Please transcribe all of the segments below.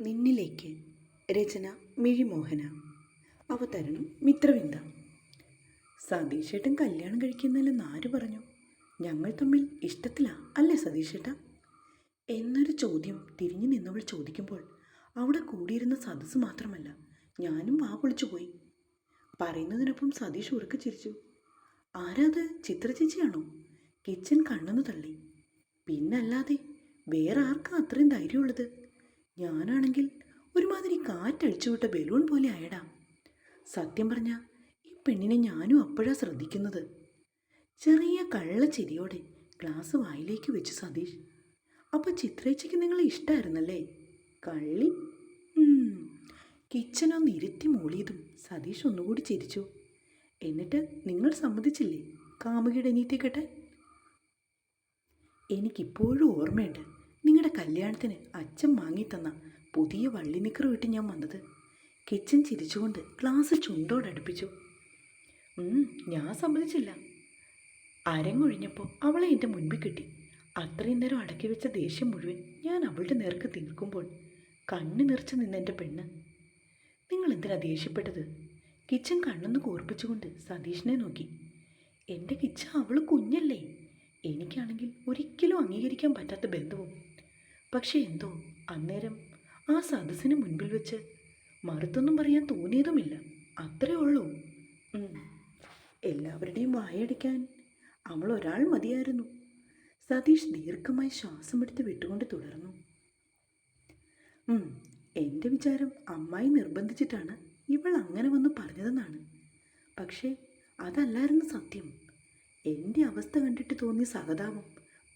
നിന്നിലേക്ക് രചന മിഴിമോഹന. അവതരണം മിത്രവിന്ദ. സതീഷേട്ടൻ കല്യാണം കഴിക്കുന്നില്ലെന്ന് ആര് പറഞ്ഞു? ഞങ്ങൾ തമ്മിൽ ഇഷ്ടത്തിലാ അല്ലേ സതീഷേട്ട എന്നൊരു ചോദ്യം തിരിഞ്ഞു നിന്നവൾ ചോദിക്കുമ്പോൾ അവിടെ കൂടിയിരുന്ന സദസ്സ് മാത്രമല്ല ഞാനും വാ പൊളിച്ചു പോയി. പറയുന്നതിനൊപ്പം സതീഷ് ഉറക്കെ ചിരിച്ചു. ആരാത് ചിത്ര ചേച്ചിയാണോ? കിച്ചൻ കണ്ണെന്ന് തള്ളി. പിന്നല്ലാതെ വേറെ ആർക്കാ അത്രയും ധൈര്യമുള്ളത്? ഞാനാണെങ്കിൽ ഒരുമാതിരി കാറ്റഴിച്ചു വിട്ട ബലൂൺ പോലെ ആയടാ. സത്യം പറഞ്ഞ ഈ പെണ്ണിനെ ഞാനും അപ്പോഴാ ശ്രദ്ധിക്കുന്നത്. ചെറിയ കള്ളച്ചിരിയോടെ ഗ്ലാസ് വായിലേക്ക് വെച്ച് സതീഷ് അപ്പോൾ ചിത്രേച്ചയ്ക്ക് നിങ്ങളെ ഇഷ്ടമായിരുന്നല്ലേ കള്ളി. കിച്ചനൊന്ന് ഇരുത്തി മൂളിയതും സതീഷ് ഒന്നുകൂടി ചിരിച്ചു. എന്നിട്ട് നിങ്ങൾ സമ്മതിച്ചില്ലേ കാമുകിയുടെ എനിക്കിപ്പോഴും ഓർമ്മയുണ്ട്. നിങ്ങളുടെ കല്യാണത്തിന് അച്ഛൻ വാങ്ങിത്തന്ന പുതിയ വള്ളിനിക്കർ വിട്ട് ഞാൻ വന്നത്. കിച്ചൻ ചിരിച്ചുകൊണ്ട് ഗ്ലാസ് ചുണ്ടോടടുപ്പിച്ചു ഞാൻ സമ്മതിച്ചില്ല. അരങ്ങൊഴിഞ്ഞപ്പോൾ അവളെ എന്റെ മുൻപിൽ കിട്ടി. അത്രയും നേരം അടക്കി വെച്ച ദേഷ്യം മുഴുവൻ ഞാൻ അവളുടെ നേർക്ക് തീർക്കുമ്പോൾ കണ്ണു നിറച്ച് നിന്നെന്റെ പെണ്ണ്. നിങ്ങൾ എന്തിനാ ദേഷ്യപ്പെട്ടത്? കിച്ചൻ കണ്ണൊന്ന് കൂർപ്പിച്ചുകൊണ്ട് സതീഷിനെ നോക്കി. എന്റെ കിച്ചൻ അവൾ കുഞ്ഞല്ലേ. എനിക്കാണെങ്കിൽ ഒരിക്കലും അംഗീകരിക്കാൻ പറ്റാത്ത ബന്ധവും പക്ഷേ എന്തോ അന്നേരം ആ സദസ്സിന് മുൻപിൽ വെച്ച് മറുത്തൊന്നും പറയാൻ തോന്നിയതുമില്ല. അത്രേ ഉള്ളൂ. എല്ലാവരുടെയും വായടിക്കാൻ അവൾ ഒരാൾ മതിയായിരുന്നു. സതീഷ് ദീർഘമായി ശ്വാസമെടുത്ത് വിട്ടുകൊണ്ട് തുടർന്നു. എന്റെ വിചാരം അമ്മായി നിർബന്ധിച്ചിട്ടാണ് ഇവൾ അങ്ങനെ വന്ന് പറഞ്ഞതെന്നാണ്. പക്ഷേ അതല്ലായിരുന്നു സത്യം. എന്റെ അവസ്ഥ കണ്ടിട്ട് തോന്നിയ സഹതാപം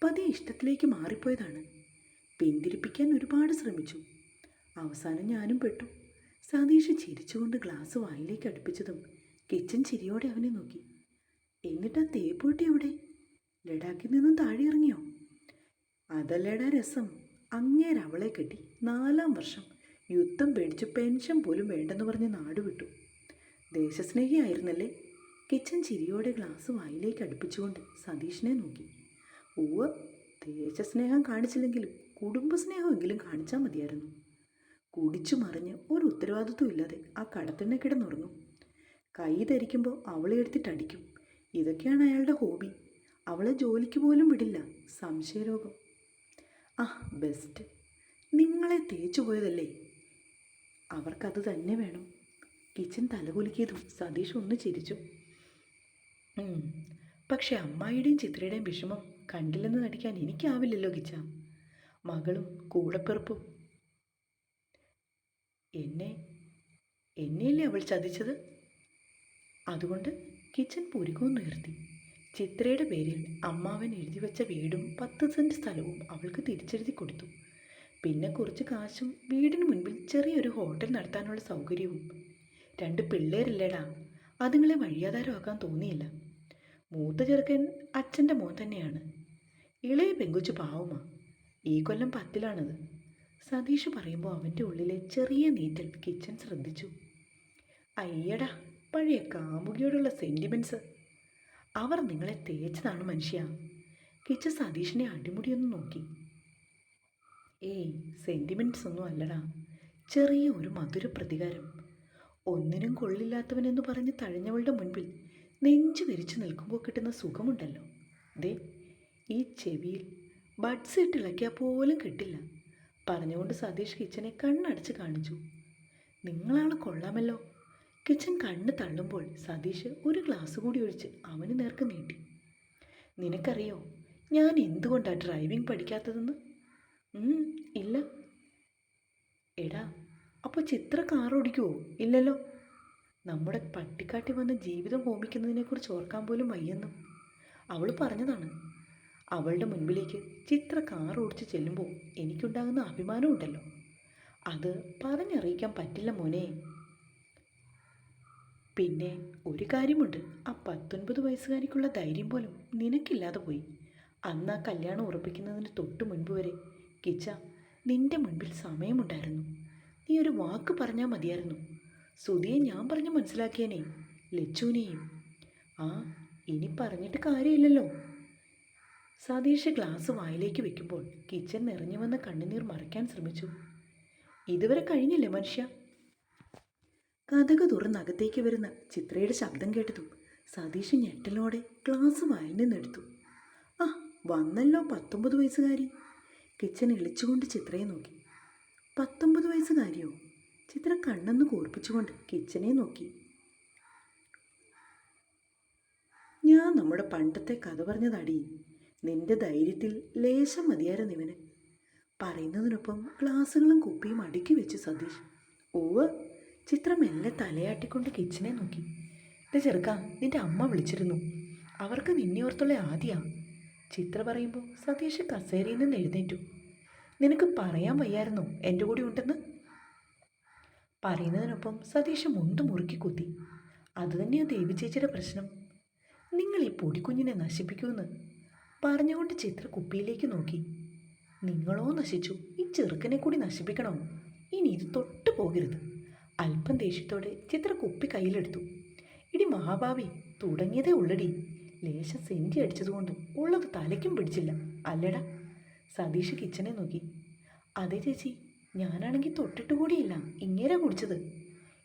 പതിയെ ഇഷ്ടത്തിലേക്ക് മാറിപ്പോയതാണ്. പിന്തിരിപ്പിക്കാൻ ഒരുപാട് ശ്രമിച്ചു. അവസാനം ഞാനും പെട്ടു. സതീഷ് ചിരിച്ചുകൊണ്ട് ഗ്ലാസ് വായിലേക്ക് അടുപ്പിച്ചതും കിച്ചൻ ചിരിയോടെ അവനെ നോക്കി. എന്നിട്ട് ആ തേപ്പൂട്ടി എവിടെ? ലഡാക്കിൽ നിന്നും താഴെ ഇറങ്ങിയോ അതല്ലേടാ രസം. അങ്ങേര് അവളെ കെട്ടി നാലാം വർഷം യുദ്ധം പേടിച്ച് പെൻഷൻ പോലും വേണ്ടെന്ന് പറഞ്ഞ് നാട് വിട്ടു. ദേശസ്നേഹിയായിരുന്നല്ലേ? കിച്ചൻ ചിരിയോടെ ഗ്ലാസ് വായിലേക്ക് അടുപ്പിച്ചുകൊണ്ട് സതീഷിനെ നോക്കി. ഉവ്വ് ദേശസ്നേഹം കാണിച്ചില്ലെങ്കിലും കുടുംബസ്നേഹമെങ്കിലും കാണിച്ചാൽ മതിയായിരുന്നു. കുടിച്ചു മറിഞ്ഞ് ഒരു ഉത്തരവാദിത്വം ഇല്ലാതെ ആ കടത്തിണ്ണെ കിടന്നുറങ്ങും. കൈ ധരിക്കുമ്പോൾ അവളെ എടുത്തിട്ട് അടിക്കും. ഇതൊക്കെയാണ് അയാളുടെ ഹോബി. അവളെ ജോലിക്ക് പോലും വിടില്ല. സംശയരോഗം. ആ ബെസ്റ്റ്. നിങ്ങളെ തേച്ചു പോയതല്ലേ? അവർക്കത് തന്നെ വേണം. കിച്ചൻ തലകുലുക്കിയതും സതീഷ് ഒന്ന് ചിരിച്ചു. പക്ഷെ അമ്മായിയുടെയും ചിത്രയുടെയും വിഷമം കണ്ടില്ലെന്ന് നടിക്കാൻ എനിക്കാവില്ലല്ലോ കിച്ച. മകളും കൂടപ്പിറപ്പും. എന്നെ എന്നെയല്ലേ അവൾ ചതിച്ചത്? അതുകൊണ്ട് കിച്ചൻ പുരുകവും നിർത്തി. ചിത്രയുടെ പേരിൽ അമ്മാവൻ എഴുതി വെച്ച വീടും പത്ത് സെന്റ് സ്ഥലവും അവൾക്ക് തിരിച്ചെഴുതി കൊടുത്തു. പിന്നെ കുറച്ച് കാശും വീടിന് മുൻപിൽ ചെറിയൊരു ഹോട്ടൽ നടത്താനുള്ള സൗകര്യവും. രണ്ട് പിള്ളേരില്ലേടാ. അതുങ്ങളെ വഴിയാധാരമാക്കാൻ തോന്നിയില്ല. മൂത്ത ചെറുക്കൻ അച്ഛന്റെ മോൻ തന്നെയാണ്. ഇളയ പെങ്കുച്ച് പാവമാ. ഈ കൊല്ലം പത്തിലാണത്. സതീഷ് പറയുമ്പോൾ അവന്റെ ഉള്ളിലെ ചെറിയ നീറ്റൽ കിച്ചൻ ശ്രദ്ധിച്ചു. അയ്യടാ പഴയ കാമുകിയോടുള്ള സെന്റിമെന്റ്സ് അവർ നിങ്ങളെ തേച്ചതാണ് മനുഷ്യ. കിച്ചൻ സതീഷിനെ അടിമുടിയൊന്ന് നോക്കി. ഏയ് സെന്റിമെന്റ്സ് ഒന്നും അല്ലടാ. ചെറിയ ഒരു മധുര പ്രതികാരം. ഒന്നിനും കൊള്ളില്ലാത്തവനെന്ന് പറഞ്ഞ് തഴഞ്ഞവളുടെ മുൻപിൽ നെഞ്ചു വിരിച്ചു നിൽക്കുമ്പോൾ കിട്ടുന്ന സുഖമുണ്ടല്ലോ. ദേ ഈ ചെവിയിൽ ബഡ്സ് ഇട്ടിളക്കിയാൽ പോലും കിട്ടില്ല. പറഞ്ഞുകൊണ്ട് സതീഷ് കിച്ചനെ കണ്ണടച്ച് കാണിച്ചു. നിങ്ങളാണ് കൊള്ളാമല്ലോ. കിച്ചൻ കണ്ണ് തള്ളുമ്പോൾ സതീഷ് ഒരു ഗ്ലാസ് കൂടി ഒഴിച്ച് അവന് നേർക്ക് നീട്ടി. നിനക്കറിയോ ഞാൻ എന്തുകൊണ്ടാണ് ഡ്രൈവിംഗ് പഠിക്കാത്തതെന്ന്? ഇല്ല. എടാ അപ്പോൾ ചിത്ര കാർ ഓടിക്കുവോ? ഇല്ലല്ലോ. നമ്മുടെ പട്ടിക്കാട്ടി വന്ന് ജീവിതം ഹോമിക്കുന്നതിനെക്കുറിച്ച് ഓർക്കാൻ പോലും വയ്യെന്നും. അവൾ പറഞ്ഞതാണ്. അവളുടെ മുൻപിലേക്ക് ചിത്ര കാർ ഓടിച്ച് ചെല്ലുമ്പോൾ എനിക്കുണ്ടാകുന്ന അഭിമാനമുണ്ടല്ലോ. അത് പറഞ്ഞറിയിക്കാൻ പറ്റില്ല മോനെ. പിന്നെ ഒരു കാര്യമുണ്ട്. ആ പത്തൊൻപത് വയസ്സുകാരിക്കുള്ള ധൈര്യം പോലും നിനക്കില്ലാതെ പോയി. അന്ന് ആ കല്യാണം ഉറപ്പിക്കുന്നതിന് തൊട്ട് മുൻപ് വരെ കിച്ച നിന്റെ മുൻപിൽ സമയമുണ്ടായിരുന്നു. നീ ഒരു വാക്ക് പറഞ്ഞാൽ മതിയായിരുന്നു. സുധിയെ ഞാൻ പറഞ്ഞ് മനസ്സിലാക്കിയേനെ ലച്ചുവിനെയും. ആ ഇനി പറഞ്ഞിട്ട് കാര്യമില്ലല്ലോ. സതീഷ് ഗ്ലാസ് വായിലേക്ക് വെക്കുമ്പോൾ കിച്ചൻ നിറഞ്ഞു വന്ന കണ്ണുനീർ മറയ്ക്കാൻ ശ്രമിച്ചു. ഇതുവരെ കഴിഞ്ഞില്ലേ മനുഷ്യ? കഥക തുറന്നകത്തേക്ക് വരുന്ന ചിത്രയുടെ ശബ്ദം കേട്ടതും സതീഷ് ഞെട്ടലോടെ ഗ്ലാസ് വായിൽ നിന്നെടുത്തു. ആ വന്നല്ലോ പത്തൊമ്പത് വയസ്സുകാരി. കിച്ചൻ ഇളിച്ചുകൊണ്ട് ചിത്രയെ നോക്കി. പത്തൊമ്പത് വയസ്സുകാരിയോ? ചിത്ര കണ്ണെന്ന് കൂർപ്പിച്ചുകൊണ്ട് കിച്ചനെ നോക്കി. ഞാൻ നമ്മുടെ പണ്ടത്തെ കഥ പറഞ്ഞതടി. നിന്റെ ധൈര്യത്തിൽ ലേശം മതിയായിരുന്നു ഇവന്. പറയുന്നതിനൊപ്പം ഗ്ലാസുകളും കുപ്പിയും അടുക്കി വെച്ച് സതീഷ് ഓവ് ചിത്രം എന്നെ തലയാട്ടിക്കൊണ്ട് കിച്ചനെ നോക്കി. ഇത് ചെറുക്ക നിന്റെ അമ്മ വിളിച്ചിരുന്നു. അവർക്ക് നിന്നെ ആദ്യമാണ് ആദ്യാ. ചിത്ര പറയുമ്പോൾ സതീഷ് കസേരയിൽ നിന്ന് എഴുന്നേറ്റു. നിനക്ക് പറയാൻ വയ്യായിരുന്നു? എന്റെ കൂടെ ഉണ്ടെന്ന്? പറയുന്നതിനൊപ്പം സതീഷ് മുണ്ട് മുറുക്കി കുത്തി. അതുതന്നെയാണ് ദേവി ചേച്ചിയുടെ പ്രശ്നം. നിങ്ങൾ ഈ പൊടിക്കുഞ്ഞിനെ നശിപ്പിക്കുമെന്ന്. പറഞ്ഞുകൊണ്ട് ചിത്ര കുപ്പിയിലേക്ക് നോക്കി. നിങ്ങളോ നശിച്ചു. ഈ ചെറുക്കനെ കൂടി നശിപ്പിക്കണോ? ഇനി ഇത് തൊട്ടു പോകരുത്. അല്പം ദേഷ്യത്തോടെ ചിത്ര കുപ്പി കയ്യിലെടുത്തു. ഇടി മഹാഭാവി തുടങ്ങിയതേ ഉള്ളടി. ലേശം സെന്റി അടിച്ചതുകൊണ്ട് ഉള്ളത് തലയ്ക്കും പിടിച്ചില്ല. അല്ലടാ. സതീഷ് കിച്ചനെ നോക്കി. അതെ ചേച്ചി ഞാനാണെങ്കിൽ തൊട്ടിട്ട് കൂടിയില്ല. ഇങ്ങേരെ കുടിച്ചത്.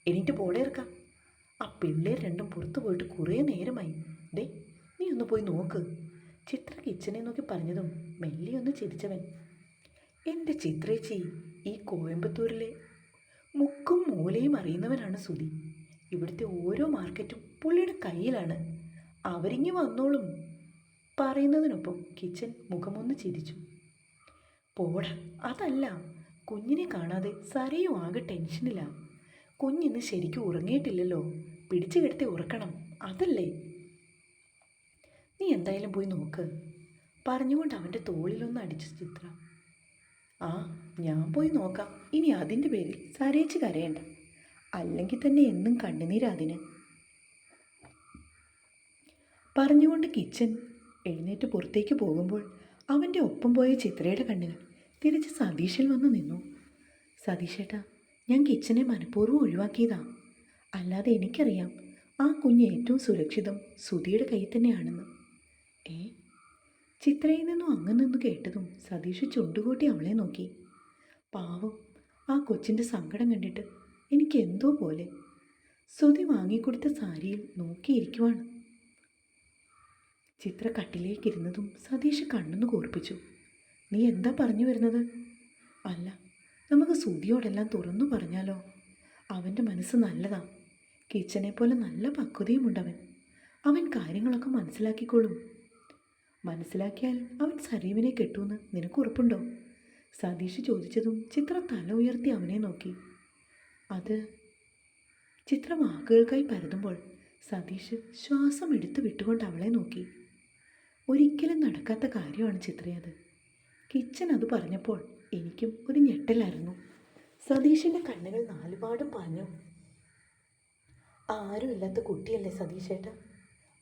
എണീറ്റ് ഇറക്കാം ആ പിള്ളേർ രണ്ടും പുറത്തു പോയിട്ട് കുറേ നേരമായി. ദേ നീ ഒന്ന് പോയി നോക്ക്. ചിത്ര കിച്ചനെ നോക്കി പറഞ്ഞതും മെല്ലിയൊന്ന് ചിരിച്ചവൻ. എന്റെ ചിത്രേച്ചി ഈ കോയമ്പത്തൂരിലെ മുക്കും മൂലയും അറിയുന്നവനാണ് സുധി. ഇവിടുത്തെ ഓരോ മാർക്കറ്റും പുള്ളിയുടെ കയ്യിലാണ്. അവരിങ്ങി വന്നോളും. പറയുന്നതിനൊപ്പം കിച്ചൻ മുഖമൊന്ന് ചിരിച്ചു. പോടാ അതല്ല. കുഞ്ഞിനെ കാണാതെ സരയും ആകെ ടെൻഷനില്ല കുഞ്ഞിന്ന് ശരിക്കും ഉറങ്ങിയിട്ടില്ലല്ലോ. പിടിച്ചു കിടത്തി ഉറക്കണം. അതല്ലേ? നീ എന്തായാലും പോയി നോക്ക്. പറഞ്ഞുകൊണ്ട് അവന്റെ തോളിലൊന്ന് അടിച്ചു ചിത്ര. ആ ഞാൻ പോയി നോക്കാം. ഇനി അതിന്റെ പേരിൽ സരയിച്ച് കരയണ്ട. അല്ലെങ്കിൽ തന്നെ എന്നും കണ്ണുനീരാ അതിന്. പറഞ്ഞുകൊണ്ട് കിച്ചൻ എഴുന്നേറ്റ് പുറത്തേക്ക് പോകുമ്പോൾ അവന്റെ ഒപ്പം പോയ ചിത്രയുടെ കണ്ണുകൾ തിരിച്ച് സതീഷിൽ വന്ന് നിന്നു. സതീഷേട്ടാ ഞാൻ കിച്ചനെ മനഃപൂർവം ഒഴിവാക്കിയതാ. അല്ലാതെ എനിക്കറിയാം ആ കുഞ്ഞ് ഏറ്റവും സുരക്ഷിതം സുധിയുടെ കയ്യിൽ തന്നെയാണെന്ന്. ഏ? ചിത്രയിൽ നിന്നും അങ്ങ് നിന്ന് കേട്ടതും സതീഷ് ചുണ്ടുകൂട്ടി അവളെ നോക്കി. പാവം ആ കൊച്ചിന്റെ സങ്കടം കണ്ടിട്ട് എനിക്ക് എന്തോ പോലെ. സുധി വാങ്ങിക്കൊടുത്ത സാരിയിൽ നോക്കിയിരിക്കുവാണ്. ചിത്ര കട്ടിലേക്കിരുന്നതും സതീഷ് കണ്ണെന്ന് കൂർപ്പിച്ചു. നീ എന്താ പറഞ്ഞു വരുന്നത്? അല്ല നമുക്ക് സുതിയോടെല്ലാം തുറന്നു പറഞ്ഞാലോ. അവന്റെ മനസ്സ് നല്ലതാ. കിച്ചനെ പോലെ നല്ല പക്വതയുമുണ്ടവൻ. അവൻ കാര്യങ്ങളൊക്കെ മനസ്സിലാക്കിക്കോളും. മനസ്സിലാക്കിയാൽ അവൻ സരീവിനെ കെട്ടുമെന്ന് നിനക്ക് ഉറപ്പുണ്ടോ? സതീഷ് ചോദിച്ചതും ചിത്ര തല ഉയർത്തി അവനെ നോക്കി. അത് ചിത്ര വാക്കുകൾക്കായി പരതുമ്പോൾ സതീഷ് ശ്വാസം എടുത്തു വിട്ടുകൊണ്ട് അവളെ നോക്കി. ഒരിക്കലും നടക്കാത്ത കാര്യമാണ് ചിത്രയത്. കിച്ചൻ അത് പറഞ്ഞപ്പോൾ എനിക്കും ഒരു ഞെട്ടലായിരുന്നു. സതീഷിന്റെ കണ്ണുകൾ നാലുപാടും പറഞ്ഞു ആരുമില്ലാത്ത കുട്ടിയല്ലേ സതീഷേട്ട?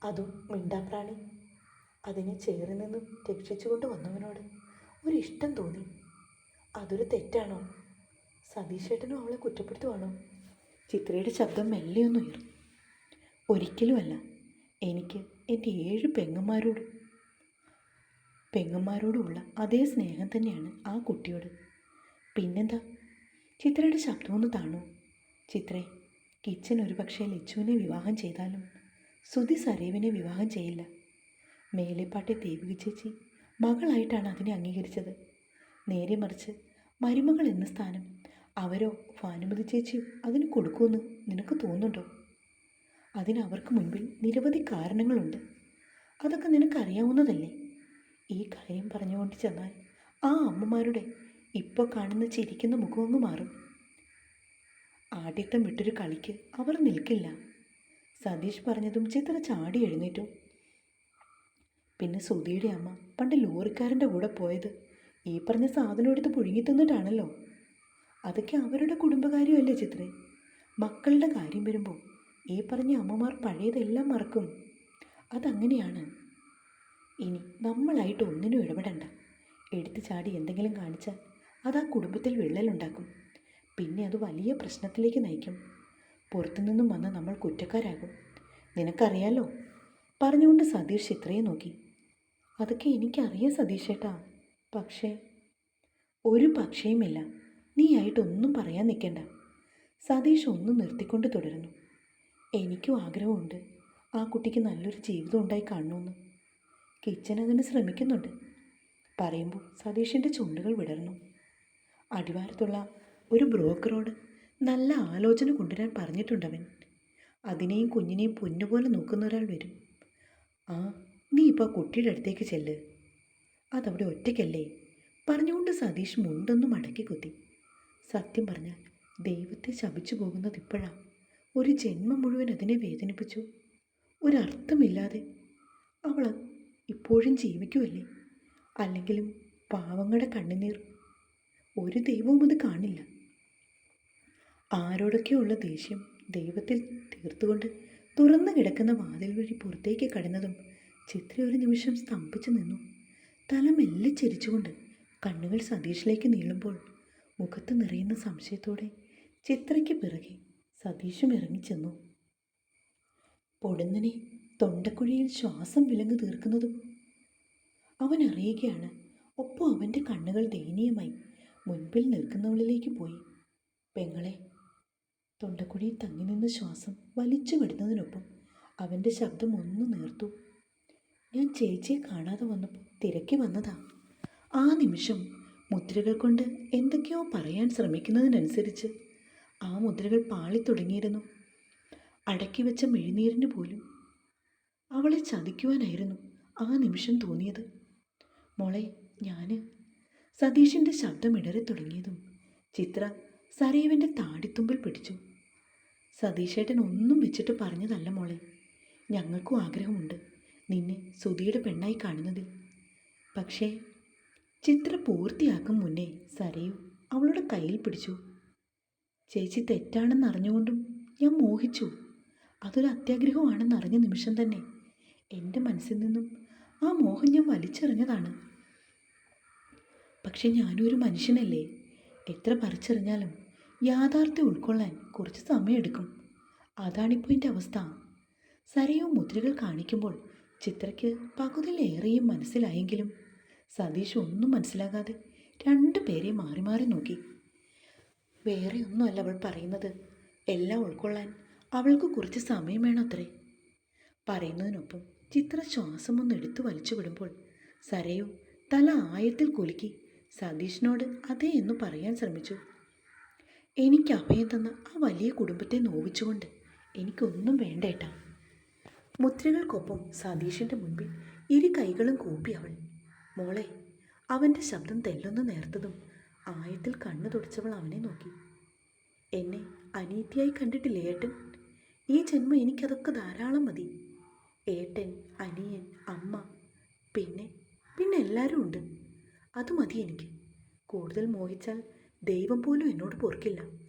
അതും മിണ്ടാപ്രാണി. അതിനെ ചേറിൽ നിന്നും രക്ഷിച്ചുകൊണ്ട് വന്നവനോട് ഒരു ഇഷ്ടം തോന്നി. അതൊരു തെറ്റാണോ? സതീഷേട്ടനും അവളെ കുറ്റപ്പെടുത്തുവാണോ? ചിത്രയുടെ ശബ്ദം മെല്ലെയൊന്ന് ഉയർന്നു. ഒരിക്കലുമല്ല. എനിക്ക് എന്റെ ഏഴ് പെങ്ങന്മാരോട് പെങ്ങന്മാരോടുമുള്ള അതേ സ്നേഹം തന്നെയാണ് ആ കുട്ടിയോട്. പിന്നെന്താ? ചിത്രയുടെ ശബ്ദമൊന്ന് താണു. ചിത്രേ കിച്ചൻ ഒരു പക്ഷേ ലച്ചുവിനെ വിവാഹം ചെയ്താലും സുധി സരീവിനെ വിവാഹം ചെയ്യില്ല. മേലെപ്പാട്ടെ ദേവിക ചേച്ചി മകളായിട്ടാണ് അതിനെ അംഗീകരിച്ചത്. നേരെ മറിച്ച് മരുമകൾ എന്ന സ്ഥാനം അവരോ ഭാനുമതി ചേച്ചിയോ അതിന് കൊടുക്കുമെന്ന് നിനക്ക് തോന്നുന്നുണ്ടോ? അതിന് അവർക്ക് മുൻപിൽ നിരവധി കാരണങ്ങളുണ്ട്. അതൊക്കെ നിനക്കറിയാവുന്നതല്ലേ? ഈ കാര്യം പറഞ്ഞുകൊണ്ട് ചെന്നാൽ ആ അമ്മമാരുടെ ഇപ്പോൾ കാണുന്ന ചിരിക്കുന്ന മുഖമങ്ങ് മാറും. ആദ്യത്തെ വിട്ടൊരു കളിക്ക് അവർ നിൽക്കില്ല. സതീഷ് പറഞ്ഞതും ചിത്ര ചാടി എഴുന്നേറ്റു. പിന്നെ സുധിയുടെ അമ്മ പണ്ട് ലോറിക്കാരന്റെ കൂടെ പോയത്. ഈ പറഞ്ഞ സാധനം എടുത്ത് പുഴുങ്ങി തിന്നിട്ടാണല്ലോ. അതൊക്കെ അവരുടെ കുടുംബകാര്യമല്ലേ ചിത്രേ. മക്കളുടെ കാര്യം വരുമ്പോൾ ഈ പറഞ്ഞ അമ്മമാർ പഴയതെല്ലാം മറക്കും. അതങ്ങനെയാണ്. ഇനി നമ്മളായിട്ട് ഒന്നിനും ഇടപെടണ്ട. എടുത്തു ചാടി എന്തെങ്കിലും കാണിച്ചാൽ അത് ആ കുടുംബത്തിൽ വിള്ളലുണ്ടാക്കും. പിന്നെ അത് വലിയ പ്രശ്നത്തിലേക്ക് നയിക്കും. പുറത്തുനിന്നും വന്ന് നമ്മൾ കുറ്റക്കാരാകും. നിനക്കറിയാലോ? പറഞ്ഞുകൊണ്ട് സതീഷ് ചിത്രയെ നോക്കി. അതൊക്കെ എനിക്കറിയാം സതീഷേട്ടാ. പക്ഷേ ഒരു പക്ഷേയുമില്ല. നീയായിട്ടൊന്നും പറയാൻ നിൽക്കണ്ട. സതീഷ് ഒന്നും നിർത്തിക്കൊണ്ട് തുടരുന്നു. എനിക്കും ആഗ്രഹമുണ്ട് ആ കുട്ടിക്ക് നല്ലൊരു ജീവിതം ഉണ്ടായി കാണണമെന്ന് കിച്ചൻ അതിന് ശ്രമിക്കുന്നുണ്ട്. പറയുമ്പോൾ സതീഷിന്റെ ചുണ്ടുകൾ വിടർന്നു. അടിവാരത്തുള്ള ഒരു ബ്രോക്കറോട് നല്ല ആലോചന കൊണ്ടുവരാൻ പറഞ്ഞിട്ടുണ്ടവൻ. അതിനെയും കുഞ്ഞിനെയും പൊന്നുപോലെ നോക്കുന്ന ഒരാൾ വരും. ആ നീ ഇപ്പോൾ കുട്ടിയുടെ അടുത്തേക്ക് ചെല്ല്. അതവിടെ ഒറ്റയ്ക്കല്ലേ? പറഞ്ഞുകൊണ്ട് സതീഷ് മുണ്ടൊന്നും അടക്കി കുത്തി. സത്യം പറഞ്ഞാൽ ദൈവത്തെ ശപിച്ചു പോകുന്നത് ഇപ്പോഴാണ് ഒരു ജന്മം മുഴുവൻ അതിനെ വേദനിപ്പിച്ചു. ഒരർത്ഥമില്ലാതെ അവൾ ഇപ്പോഴും ജീവിക്കുമല്ലേ അല്ലെങ്കിലും പാവങ്ങളുടെ കണ്ണുനീർ. ഒരു ദൈവവും അത് കാണില്ല. ആരോടൊക്കെയുള്ള ദേഷ്യം ദൈവത്തിൽ തീർത്തുകൊണ്ട് തുറന്നു കിടക്കുന്ന വാതിൽ വഴി പുറത്തേക്ക് കടന്നതും ചിത്ര ഒരു നിമിഷം സ്തംഭിച്ചു നിന്നു. തല മെല്ലെ ചിരിച്ചുകൊണ്ട് കണ്ണുകൾ സതീഷിലേക്ക് നീളുമ്പോൾ മുഖത്ത് നിറയുന്ന സംശയത്തോടെ ചിത്രയ്ക്ക് പിറകെ സതീഷും ഇറങ്ങിച്ചെന്നു പൊടുന്നനെ തൊണ്ടക്കുഴിയിൽ ശ്വാസം വിലങ്ങു തീർക്കുന്നതും അവൻ അറിയുകയാണ്. ഒപ്പം അവന്റെ കണ്ണുകൾ ദയനീയമായി മുൻപിൽ നിൽക്കുന്നവളിലേക്ക് പോയി. പെങ്ങളെ തൊണ്ടക്കുഴിയിൽ തങ്ങി നിന്ന് ശ്വാസം വലിച്ചു വിടുന്നതിനൊപ്പം അവന്റെ ശബ്ദം ഒന്ന് നേർത്തു. ഞാൻ ചേച്ചിയെ കാണാതെ വന്നപ്പോൾ തിരക്കി വന്നതാ. ആ നിമിഷം മുദ്രകൾ കൊണ്ട് എന്തൊക്കെയോ പറയാൻ ശ്രമിക്കുന്നതിനനുസരിച്ച് ആ മുദ്രകൾ പാളിത്തുടങ്ങിയിരുന്നു അടക്കി വെച്ച മെഴുനീരിന് പോലും അവളെ ചതിക്കുവാനായിരുന്നു ആ നിമിഷം തോന്നിയത്. മോളെ ഞാൻ സതീഷിന്റെ ശബ്ദം ഇടറി തുടങ്ങിയതും ചിത്ര സരീവിന്റെ താടിത്തുമ്പിൽ പിടിച്ചു. സതീഷേട്ടൻ ഒന്നും വെച്ചിട്ട് പറഞ്ഞതല്ല മോളെ. ഞങ്ങൾക്കും ആഗ്രഹമുണ്ട്. നിന്നെ സുധിയുടെ പെണ്ണായി കാണുന്നതിൽ. പക്ഷേ ചിത്ര പൂർത്തിയാക്കും മുന്നേ സരയു അവളുടെ കയ്യിൽ പിടിച്ചു. ചേച്ചി തെറ്റാണെന്ന് അറിഞ്ഞുകൊണ്ടും ഞാൻ മോഹിച്ചു. അതൊരു അത്യാഗ്രഹമാണെന്ന് അറിഞ്ഞ നിമിഷം തന്നെ എന്റെ മനസ്സിൽ നിന്നും ആ മോഹം ഞാൻ വലിച്ചെറിഞ്ഞതാണ്. പക്ഷെ ഞാനൊരു മനുഷ്യനല്ലേ? എത്ര പറിച്ചെറിഞ്ഞാലും യാഥാർത്ഥ്യം ഉൾക്കൊള്ളാൻ കുറച്ച് സമയമെടുക്കും. അതാണിപ്പോൾ എന്റെ അവസ്ഥ. സരയോ മുദ്രകൾ കാണിക്കുമ്പോൾ ചിത്രയ്ക്ക് പകുതിയിലേറെയും മനസ്സിലായെങ്കിലും സതീഷ് ഒന്നും മനസ്സിലാകാതെ രണ്ടു പേരെ മാറി മാറി നോക്കി. വേറെ ഒന്നുമല്ല അവൾ പറയുന്നത്. എല്ലാം ഉൾക്കൊള്ളാൻ അവൾക്ക് കുറച്ച് സമയം വേണം അത്രേ. പറയുന്നതിനൊപ്പം ചിത്ര ശ്വാസം ഒന്ന് എടുത്തു വലിച്ചു വിടുമ്പോൾ സരയു തല ആയത്തിൽ കുലുക്കി സതീഷിനോട് അതേ എന്ന് പറയാൻ ശ്രമിച്ചു. എനിക്ക് അഭയം തന്ന ആ വലിയ കുടുംബത്തെ നോവിച്ചുകൊണ്ട് എനിക്കൊന്നും വേണ്ടേട്ടാ. മുദ്രകൾക്കൊപ്പം സതീഷിന്റെ മുൻപിൽ ഇരു കൈകളും കൂപ്പി അവൾ. മോളെ അവന്റെ ശബ്ദം തെല്ലൊന്ന് നേർത്തതും ആയത്തിൽ കണ്ണു തുടച്ചവൾ അവനെ നോക്കി. എന്നെ അനീതിയായി കണ്ടിട്ടില്ലേ ഏട്ടൻ? ഈ ജന്മം എനിക്കതൊക്കെ ധാരാളം മതി. ഏട്ടൻ അനിയൻ അമ്മ പിന്നെ പിന്നെ എല്ലാവരും ഉണ്ട്. അത് മതി എനിക്ക്. കൂടുതൽ മോഹിച്ചാൽ ദൈവം പോലും എന്നോട് പൊറുക്കില്ല.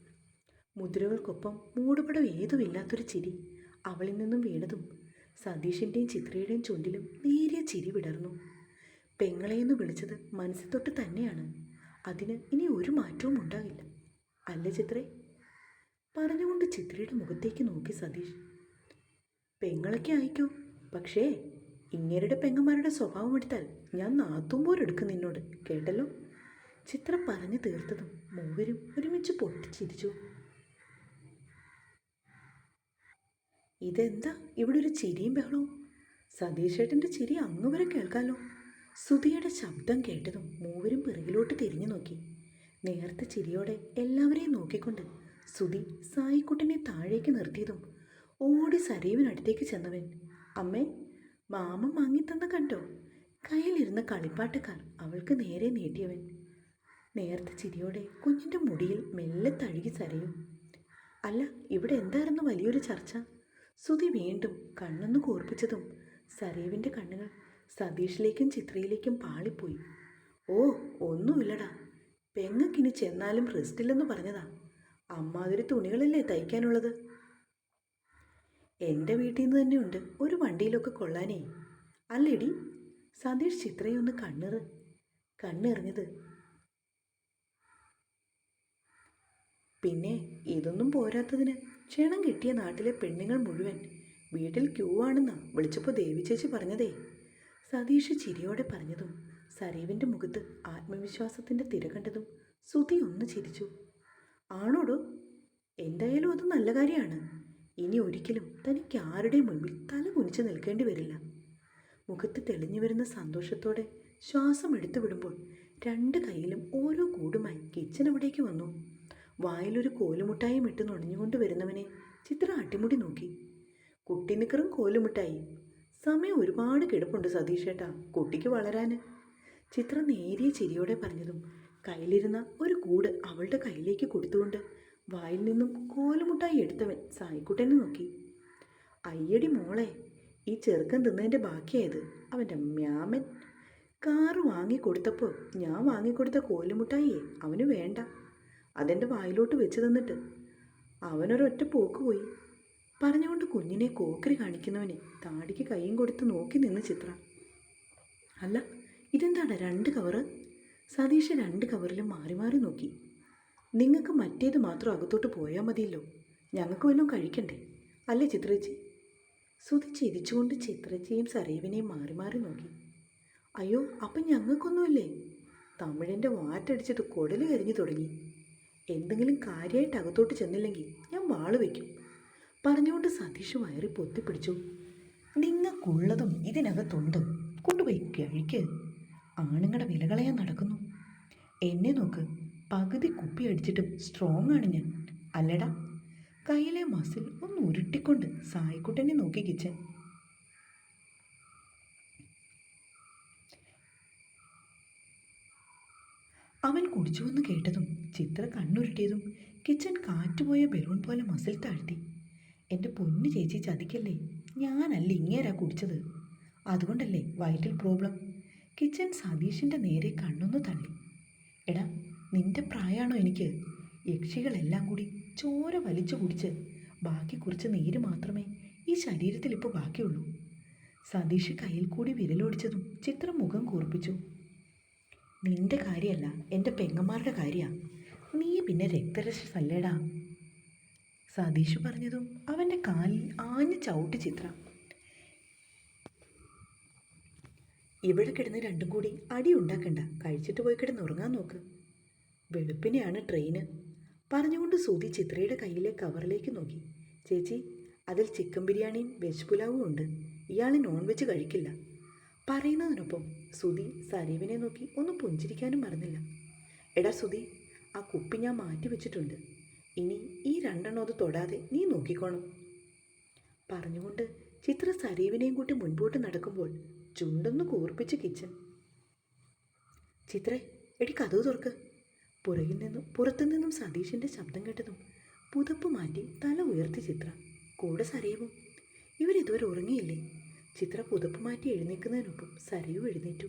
മുദ്രകൾക്കൊപ്പം മൂടുപടം ഏതുമില്ലാത്തൊരു ചിരി അവളിൽ നിന്നും വീണതും സതീഷിന്റെയും ചിത്രയുടെയും ചുണ്ടിലും നേരിയ ചിരി വിടർന്നു. പെങ്ങളെയെന്ന് വിളിച്ചത് മനസ്സിൽ തൊട്ട് തന്നെയാണ്. അതിന് ഇനി ഒരു മാറ്റവും ഉണ്ടാകില്ല. അല്ല ചിത്രേ? പറഞ്ഞുകൊണ്ട് ചിത്രയുടെ മുഖത്തേക്ക് നോക്കി സതീഷ്. പെങ്ങളൊക്കെ ആയിക്കോ. പക്ഷേ ഇങ്ങേരുടെ പെങ്ങന്മാരുടെ സ്വഭാവം എടുത്താൽ ഞാൻ നാത്തുമ്പോരെടുക്കും നിന്നോട്. കേട്ടല്ലോ? ചിത്രം പറഞ്ഞു തീർത്തതും മൂവരും ഒരുമിച്ച് പൊട്ടിച്ചിരിച്ചു. ഇതെന്താ? ഇവിടെ ഒരു ചിരിയും ബഹളവും. സതീഷേട്ടന്റെ ചിരി അങ്ങ് വരെ കേൾക്കാമല്ലോ സുധിയുടെ ശബ്ദം കേട്ടതും മൂവരും പിറകിലോട്ട് തിരിഞ്ഞു നോക്കി. നേർത്ത ചിരിയോടെ എല്ലാവരെയും നോക്കിക്കൊണ്ട് സുധി സായിക്കുട്ടനെ താഴേക്ക് നിർത്തിയതും ഓടി സരീവിനടുത്തേക്ക് ചെന്നവൻ അമ്മേ മാമ വാങ്ങിത്തന്ന കണ്ടോ? കയ്യിലിരുന്ന കളിപ്പാട്ടക്കാർ അവൾക്ക് നേരെ നീട്ടിയവൻ. നേർത്ത ചിരിയോടെ കുഞ്ഞിന്റെ മുടിയിൽ മെല്ലെ തഴുകി സരയും. അല്ല ഇവിടെ എന്തായിരുന്നു വലിയൊരു ചർച്ച? സുധി വീണ്ടും കണ്ണൊന്ന് കൂർപ്പിച്ചതും സരീവിന്റെ കണ്ണുകൾ സതീഷിലേക്കും ചിത്രയിലേക്കും പാളിപ്പോയി. ഓ ഒന്നുമില്ലടാ. പെങ്ങക്കിനി ചെന്നാലും റെസ്റ്റില്ലെന്ന് പറഞ്ഞതാ. അമ്മാതിരി തുണികളല്ലേ തയ്ക്കാനുള്ളത്? എന്റെ വീട്ടിൽ നിന്ന് തന്നെ ഉണ്ട് ഒരു വണ്ടിയിലൊക്കെ കൊള്ളാനേ. അല്ലേടി സതീഷ് ചിത്രയൊന്ന് കണ്ണിറ്. കണ്ണെറിഞ്ഞത്. പിന്നെ ഇതൊന്നും പോരാത്തതിന് ക്ഷണം കിട്ടിയ നാട്ടിലെ പെണ്ണുങ്ങൾ മുഴുവൻ വീട്ടിൽ ക്യൂ ആണെന്നാ വിളിച്ചപ്പോൾ ദേവി ചേച്ചി പറഞ്ഞതേ. സതീഷ് ചിരിയോടെ പറഞ്ഞതും സരീവിന്റെ മുഖത്ത് ആത്മവിശ്വാസത്തിന്റെ തിര കണ്ടതും സുധി ഒന്ന് ചിരിച്ചു. ആണോടോ? എന്തായാലും അത് നല്ല കാര്യമാണ്. ഇനി ഒരിക്കലും തനിക്ക് ആരുടെ മുൻപിൽ തല കുനിച്ച് നിൽക്കേണ്ടി വരില്ല. മുഖത്ത് തെളിഞ്ഞു വരുന്ന സന്തോഷത്തോടെ ശ്വാസം എടുത്തു വിടുമ്പോൾ രണ്ട് കൈയിലും ഓരോ കൂടുമായി കിച്ചൻ അവിടേക്ക് വന്നു. വായിലൊരു കോലുമുട്ടായും ഇട്ട് നുണഞ്ഞുകൊണ്ട് വരുന്നവനെ ചിത്ര അട്ടിമുടി നോക്കി. കുട്ടി നിക്കറും കോലുമുട്ടായി. സമയം ഒരുപാട് കിടപ്പുണ്ട് സതീഷേട്ടാ കുട്ടിക്ക് വളരാന്. ചിത്ര നേരിയ ചിരിയോടെ പറഞ്ഞതും കയ്യിലിരുന്ന ഒരു കൂട് അവളുടെ കയ്യിലേക്ക് കൊടുത്തുകൊണ്ട് വായിൽ നിന്നും കോലുമുട്ടായി എടുത്തവൻ സായിക്കുട്ടനെ നോക്കി. അയ്യടി മോളെ ഈ ചെറുക്കൻ തിന്നതിന്റെ ബാക്കിയായത് അവന്റെ മ്യാമൻ. കാറ് വാങ്ങിക്കൊടുത്തപ്പോൾ ഞാൻ വാങ്ങിക്കൊടുത്ത കോലുമുട്ടായിയെ അവന് വേണ്ട. അതെന്റെ വായിലോട്ട് വെച്ച് തന്നിട്ട് അവനൊരൊറ്റ പോക്ക് പോയി. പറഞ്ഞുകൊണ്ട് കുഞ്ഞിനെ കോക്കരി കാണിക്കുന്നവനെ താടിക്ക് കൈയും കൊടുത്ത് നോക്കി നിന്ന് ചിത്ര. അല്ല ഇതെന്താണ് രണ്ട് കവറ്? സതീഷ് രണ്ട് കവറിലും മാറി മാറി നോക്കി. നിങ്ങൾക്ക് മറ്റേത് മാത്രം അകത്തോട്ട് പോയാൽ മതിയല്ലോ. ഞങ്ങൾക്ക് വല്ലതും കഴിക്കണ്ടേ? അല്ലേ ചിത്രേച്ചി? സുധി ചിരിച്ചുകൊണ്ട് ചിത്രച്ചയും സരീവിനെയും മാറി മാറി നോക്കി. അയ്യോ അപ്പം ഞങ്ങൾക്കൊന്നുമില്ലേ? തമിഴിന്റെ വാറ്റടിച്ചിട്ട് കുടൽ കരിഞ്ഞു തുടങ്ങി. എന്തെങ്കിലും കാര്യമായിട്ട് അകത്തോട്ട് ചെന്നില്ലെങ്കിൽ ഞാൻ വാൾ വയ്ക്കും പറഞ്ഞുകൊണ്ട് സതീഷ് വയറി പൊത്തിപ്പിടിച്ചു നിങ്ങൾക്കുള്ളതും ഇതിനകത്തുണ്ട്. കൊണ്ടുപോയി കഴിക്ക്. ആണുങ്ങളുടെ വിലകളയാൻ നടക്കുന്നു. എന്നെ നോക്ക്. പകുതി കുപ്പി അടിച്ചിട്ടും സ്ട്രോങ് ആണ് ഞാൻ. അല്ലടാ. കയ്യിലെ മസിൽ ഒന്ന് ഉരുട്ടിക്കൊണ്ട് സായിക്കുട്ടനെ നോക്കി കിച്ചൻ. അവൻ കുടിച്ചുവെന്ന് കേട്ടതും ചിത്ര കണ്ണുരുട്ടിയതും കിച്ചൻ കാറ്റുപോയ ബലൂൺ പോലെ മസിൽ താഴ്ത്തി. എന്റെ പൊന്നു ചേച്ചി ചതിക്കല്ലേ? ഞാനല്ല ഇങ്ങേരാ കുടിച്ചത്. അതുകൊണ്ടല്ലേ വയറ്റിൽ പ്രോബ്ലം? കിച്ചൻ സതീഷിന്റെ നേരെ കണ്ണൊന്ന് തള്ളി. എടാ നിന്റെ പ്രായമാണോ എനിക്ക്? യക്ഷികളെല്ലാം കൂടി ചോര വലിച്ചു കുടിച്ച് ബാക്കി കുറച്ച് നീര് മാത്രമേ ഈ ശരീരത്തിൽ ഇപ്പോൾ ബാക്കിയുള്ളൂ. സതീഷ് കയ്യിൽ കൂടി വിരലോടിച്ചതും ചിത്രം മുഖം കൂർപ്പിച്ചു. നിന്റെ കാര്യമല്ല എന്റെ പെങ്ങന്മാരുടെ കാര്യമാണ് നീ പിന്നെ രക്തരക്ഷസല്ലേടാ. സതീഷ് പറഞ്ഞതും അവന്റെ കാലിൽ ആഞ്ഞ് ചവിട്ടി ചിത്ര. ഇവിടെ കിടന്ന് രണ്ടും കൂടി അടി ഉണ്ടാക്കണ്ട. കഴിച്ചിട്ട് പോയി കിടന്ന് ഉറങ്ങാൻ നോക്ക്. വെളുപ്പിനെയാണ് ട്രെയിന്. പറഞ്ഞുകൊണ്ട് സുധി ചിത്രയുടെ കയ്യിലെ കവറിലേക്ക് നോക്കി. ചേച്ചി അതിൽ ചിക്കൻ ബിരിയാണിയും വെജ് പുലാവും ഉണ്ട്. ഇയാൾ നോൺ വെജ് കഴിക്കില്ല. പറയുന്നതിനൊപ്പം സുധി സരീവിനെ നോക്കി ഒന്ന് പുഞ്ചിരിക്കാനും മറന്നില്ല. എടാ സുധി ആ കുപ്പി ഞാൻ മാറ്റി വെച്ചിട്ടുണ്ട്. ഇനി ഈ രണ്ടെണ്ണം അത് തൊടാതെ നീ നോക്കിക്കോണം. പറഞ്ഞുകൊണ്ട് ചിത്ര സരീവിനെയും കൂട്ടി മുൻപോട്ട് നടക്കുമ്പോൾ ചുണ്ടൊന്ന് കൂർപ്പിച്ച് കിച്ചൻ ചിത്രേ എടി കഥവ് തുറക്ക്. പുറകിൽ നിന്നും പുറത്തു നിന്നും സതീഷിന്റെ ശബ്ദം കേട്ടതും പുതപ്പ് മാറ്റി തല ഉയർത്തി ചിത്ര. കൂടെ സരീവും. ഇവരിതുവരെ ഉറങ്ങിയില്ലേ? ചിത്ര പുതപ്പ് മാറ്റി എഴുന്നേൽക്കുന്നതിനൊപ്പം സരയു എഴുന്നേറ്റു.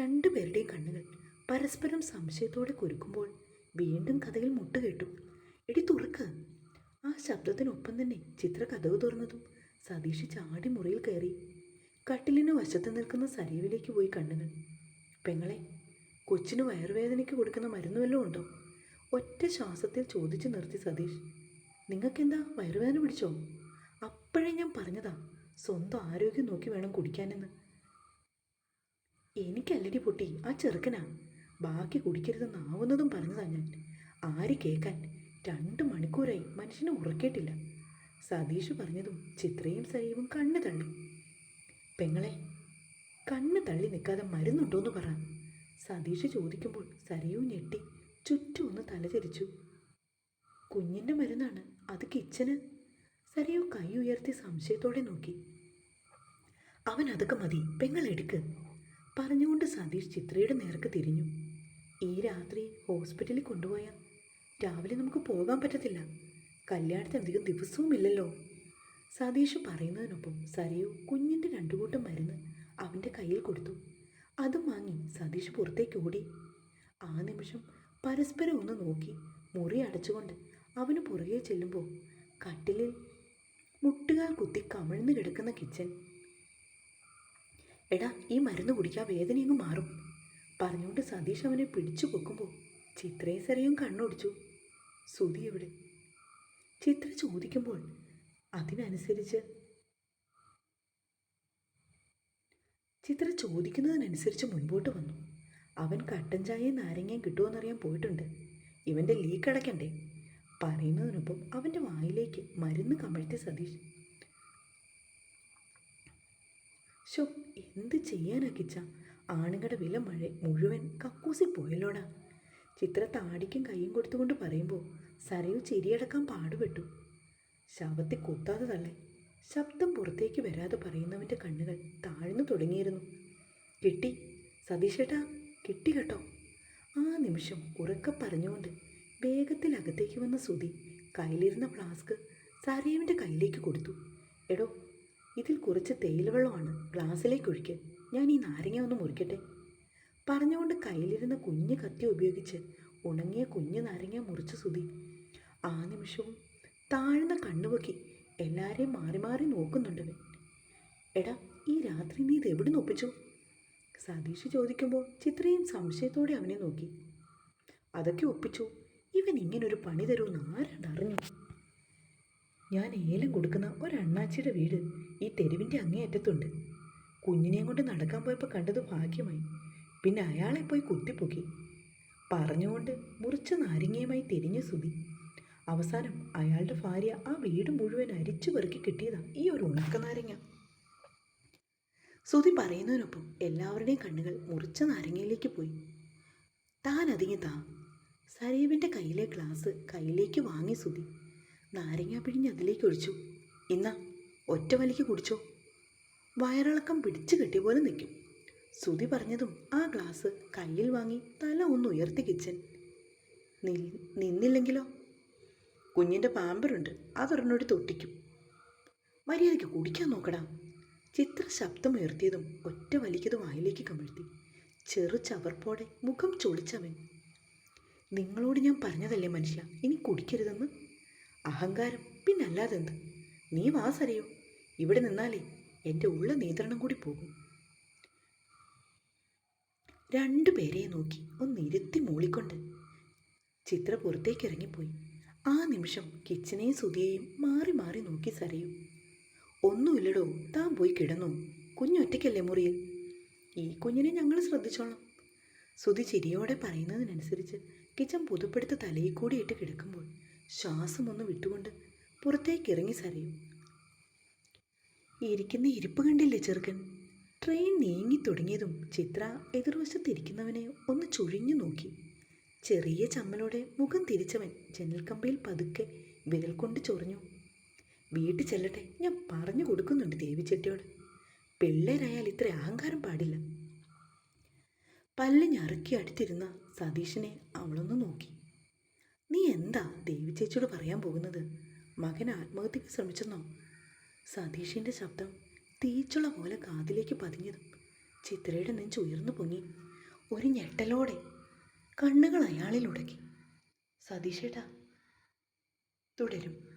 രണ്ടുപേരുടെയും കണ്ണുകൾ പരസ്പരം സംശയത്തോടെ കുരുക്കുമ്പോൾ വീണ്ടും കഥയിൽ മുട്ടുകേട്ടു എടി തുറക്ക്. ആ ശബ്ദത്തിനൊപ്പം തന്നെ ചിത്ര കഥവ് തുറന്നതും സതീഷ് ചാടി മുറിയിൽ കയറി. കട്ടിലിന് വശത്ത് നിൽക്കുന്ന സരീവിലേക്ക് പോയി കണ്ണുകൾ. പെങ്ങളെ കൊച്ചിന് വയറുവേദനയ്ക്ക് കൊടുക്കുന്ന മരുന്ന് വല്ലതും ഉണ്ടോ? ഒറ്റ ശ്വാസത്തിൽ ചോദിച്ചു നിർത്തി സതീഷ്. നിങ്ങൾക്കെന്താ വയറുവേദന പിടിച്ചോ? അപ്പോഴേ ഞാൻ പറഞ്ഞതാ. സ്വന്തം ആരോഗ്യം നോക്കി വേണം കുടിക്കാനെന്ന്. എനിക്കല്ലടി പൊട്ടി ആ ചെറുക്കനാ. ബാക്കി കുടിക്കരുതെന്ന് ആവുന്നതും പറഞ്ഞതാ ഞാൻ. ആര് കേൾക്കാൻ രണ്ട് മണിക്കൂറായി മനുഷ്യനെ ഉറക്കേട്ടില്ല സതീഷ് പറഞ്ഞതും ചിത്രയും സരീവും കണ്ണ് തള്ളി. പെങ്ങളെ കണ്ണ് തള്ളി നിൽക്കാതെ മരുന്നുണ്ടോ എന്ന് പറ. സതീഷ് ചോദിക്കുമ്പോൾ സരയു ഞെട്ടി ചുറ്റും ഒന്ന് തലചരിച്ചു. കുഞ്ഞിന്റെ മരുന്നാണ് അത് കിച്ചന്? സരയു കൈ ഉയർത്തി സംശയത്തോടെ നോക്കി. അവൻ അതൊക്കെ മതി പെങ്ങൾ എടുക്ക് പറഞ്ഞുകൊണ്ട് സതീഷ് ചിത്രയുടെ നേർക്ക് തിരിഞ്ഞു. ഈ രാത്രി ഹോസ്പിറ്റലിൽ കൊണ്ടുപോയാൽ രാവിലെ നമുക്ക് പോകാൻ പറ്റത്തില്ല കല്യാണത്തിന് അധികം ദിവസവും ഇല്ലല്ലോ. സതീഷ് പറയുന്നതിനൊപ്പം സരയു കുഞ്ഞിന്റെ രണ്ടു കൂട്ടം മരുന്ന് അവന്റെ കയ്യിൽ കൊടുത്തു. അതും വാങ്ങി സതീഷ് പുറത്തേക്ക് ഓടി. ആ നിമിഷം പരസ്പരം ഒന്ന് നോക്കി മുറി അടച്ചുകൊണ്ട് അവന് പുറകെ ചെല്ലുമ്പോൾ കട്ടിലിൽ മുട്ടുകാൽ കുത്തി കമിഴ്ന്ന് കിടക്കുന്ന കിച്ചൻ. എടാ ഈ മരുന്ന് കുടിക്കാൻ വേദനയങ്ങ് മാറും. പറഞ്ഞുകൊണ്ട് സതീഷ് അവനെ പിടിച്ചു പൊക്കുമ്പോൾ ചിത്രയും സെറിയും കണ്ണൊടിച്ചു. സുതി എവിടെ? ചിത്ര ചോദിക്കുമ്പോൾ അതിനനുസരിച്ച് ചിത്ര ചോദിക്കുന്നതിനനുസരിച്ച് മുൻപോട്ട് വന്നു. അവൻ കട്ടൻ ചായയും നാരങ്ങയും കിട്ടുമെന്നറിയാൻ പോയിട്ടുണ്ട്. ഇവന്റെ ലീക്ക് അടയ്ക്കണ്ടേ? പറയുന്നതിനൊപ്പം അവന്റെ വായിലേക്ക് മരുന്ന് കമഴ്ത്തി സതീഷ്. ഷോ എന്ത് ചെയ്യാനാ കിച്ച? ആണുങ്ങളുടെ വില മഴ മുഴുവൻ കക്കൂസി പോയല്ലോടാ. ചിത്ര താടിക്കും കൈയും കൊടുത്തുകൊണ്ട് പറയുമ്പോൾ സരയു ചിരിയടക്കാൻ പാടുപെട്ടു. ശവത്തിൽ കുത്താതെ തള്ളെ. ശബ്ദം പുറത്തേക്ക് വരാതെ പറയുന്നവന്റെ കണ്ണുകൾ താഴ്ന്നു തുടങ്ങിയിരുന്നു. കിട്ടി. സതീഷേട്ടാ കിട്ടി കേട്ടോ. ആ നിമിഷം ഉറക്കെ പറഞ്ഞുകൊണ്ട് വേഗത്തിൽ അകത്തേക്ക് വന്ന സുധി കയ്യിലിരുന്ന ഫ്ലാസ്ക് സരയുവിന്റെ കയ്യിലേക്ക് കൊടുത്തു. എടോ ഇതിൽ കുറച്ച് തേയിലവെള്ളമാണ്. ഗ്ലാസ്സിലേക്ക് ഒഴിക്ക്. ഞാൻ ഈ നാരങ്ങ ഒന്ന് മുറിക്കട്ടെ? പറഞ്ഞുകൊണ്ട് കയ്യിലിരുന്ന കുഞ്ഞ് കത്തി ഉപയോഗിച്ച് ഉണങ്ങിയ കുഞ്ഞു നാരങ്ങ മുറിച്ച് സുതി ആ നിമിഷവും താഴ്ന്ന കണ്ണുപൊക്കി എല്ലാവരെയും മാറി മാറി നോക്കുന്നുണ്ടവൻ എടാ ഈ രാത്രി നീ ഇത് എവിടെ ഒപ്പിച്ചു? സതീഷ് ചോദിക്കുമ്പോൾ ചിത്രയും സംശയത്തോടെ അവനെ നോക്കി. അതൊക്കെ ഒപ്പിച്ചു. ഇവൻ ഇങ്ങനൊരു പണി തരുമെന്ന് ആരാണ്ടറിഞ്ഞു ഞാൻ ഏലം കൊടുക്കുന്ന ഒരണ്ണാച്ചിയുടെ വീട് ഈ തെരുവിന്റെ അങ്ങേയറ്റത്തുണ്ട്. കുഞ്ഞിനെയും കൊണ്ട് നടക്കാൻ പോയപ്പോൾ കണ്ടത് ഭാഗ്യമായി. പിന്നെ അയാളെ പോയി കുത്തിപ്പൊക്കി. പറഞ്ഞുകൊണ്ട് മുറിച്ച നാരങ്ങയുമായി തിരിഞ്ഞു സുതി അവസാനം അയാളുടെ ഭാര്യ ആ വീട് മുഴുവൻ അരിച്ചു പെറുക്കി കിട്ടിയതാണ് ഈ ഒരു ഉണക്ക നാരങ്ങ. സുതി പറയുന്നതിനൊപ്പം എല്ലാവരുടെയും കണ്ണുകൾ മുറിച്ച നാരങ്ങയിലേക്ക് പോയി. താൻ അതിങ്ങി താ. സരീവിന്റെ കയ്യിലെ ഗ്ലാസ് കയ്യിലേക്ക് വാങ്ങി സുതി നാരങ്ങ പിഴിഞ്ഞ് അതിലേക്ക് ഒഴിച്ചു. ഇന്ന ഒറ്റ വലിക്ക് കുടിച്ചോ. വയറിളക്കം പിടിച്ചു കെട്ടിയ പോലെ നിൽക്കും. സുതി പറഞ്ഞതും ആ ഗ്ലാസ് കയ്യിൽ വാങ്ങി തല ഒന്ന് ഉയർത്തി കിച്ചൻ. നിന്നില്ലെങ്കിലോ? കുഞ്ഞിന്റെ പാമ്പറുണ്ട് അതൊരെണ്ണോടി തൊട്ടിക്കും. മര്യാദയ്ക്ക് കുടിക്കാൻ നോക്കടാ. ചിത്ര ശബ്ദമുയർത്തിയതും ഒറ്റ വലിക്കതും വായിലേക്ക് കമിഴ്ത്തി. ചെറു ചവർപ്പോടെ മുഖം ചൊളിച്ചവൻ നിങ്ങളോട് ഞാൻ പറഞ്ഞതല്ലേ മനുഷ്യ? ഇനി കുടിക്കരുതെന്ന്? അഹങ്കാരം പിന്നല്ലാതെന്ത്? നീ വാസറിയോ ഇവിടെ നിന്നാലേ എന്റെ ഉള്ള നിയന്ത്രണം കൂടി പോകും. രണ്ടുപേരെ നോക്കി ഒന്ന് ഇരുത്തി മൂളിക്കൊണ്ട് ചിത്ര പുറത്തേക്ക് ഇറങ്ങിപ്പോയി ആ നിമിഷം കിച്ചനെയും സുതിയെയും മാറി മാറി നോക്കി സരയു. ഒന്നുമില്ലടോ താൻ പോയി കിടന്നു. കുഞ്ഞൊറ്റയ്ക്കല്ലേ മുറിയിൽ ഈ കുഞ്ഞിനെ ഞങ്ങൾ ശ്രദ്ധിച്ചോളാം. സുതി ചിരിയോടെ പറയുന്നതിനനുസരിച്ച് കിച്ചൻ പുതുപ്പെടുത്ത് തലയിൽ കൂടി ഇട്ട് കിടക്കുമ്പോൾ ശ്വാസം ഒന്ന് വിട്ടുകൊണ്ട് പുറത്തേക്ക് ഇറങ്ങി സരയും. ഇരിക്കുന്ന ഇരിപ്പ് കണ്ടില്ലേ ചെറുക്കൻ? ട്രെയിൻ നീങ്ങി തുടങ്ങിയതും ചിത്ര എതിർവശത്തിരിക്കുന്നവനെ ഒന്ന് ചുഴിഞ്ഞു നോക്കി. ചെറിയ ചമ്മലോടെ മുഖം തിരിച്ചവൻ ജനൽക്കമ്പിയിൽ പതുക്കെ വിരൽ കൊണ്ട് ചൊറിഞ്ഞു. വീട്ടിൽ ചെല്ലട്ടെ ഞാൻ പറഞ്ഞു കൊടുക്കുന്നുണ്ട് ദേവിച്ചെട്ടിയോട് പിള്ളേരായാൽ ഇത്ര അഹങ്കാരം പാടില്ല. പല്ല് ഞറുക്കി അടുത്തിരുന്ന സതീഷിനെ അവളൊന്ന് നോക്കി. നീ എന്താ ദേവി ചേച്ചിയോട് പറയാൻ പോകുന്നത്? മകൻ ആത്മഹത്യക്ക് ശ്രമിച്ചെന്നോ? സതീഷിന്റെ ശബ്ദം തീച്ചുള്ള പോലെ കാതിലേക്ക് പതിഞ്ഞതും ചിത്രയുടെ നെഞ്ച് ഉയർന്നു പൊങ്ങി. ഒരു ഞെട്ടലോടെ കണ്ണുകൾ അയാളിൽ ഉടക്കി. സതീഷേട്ടാ തുടരും.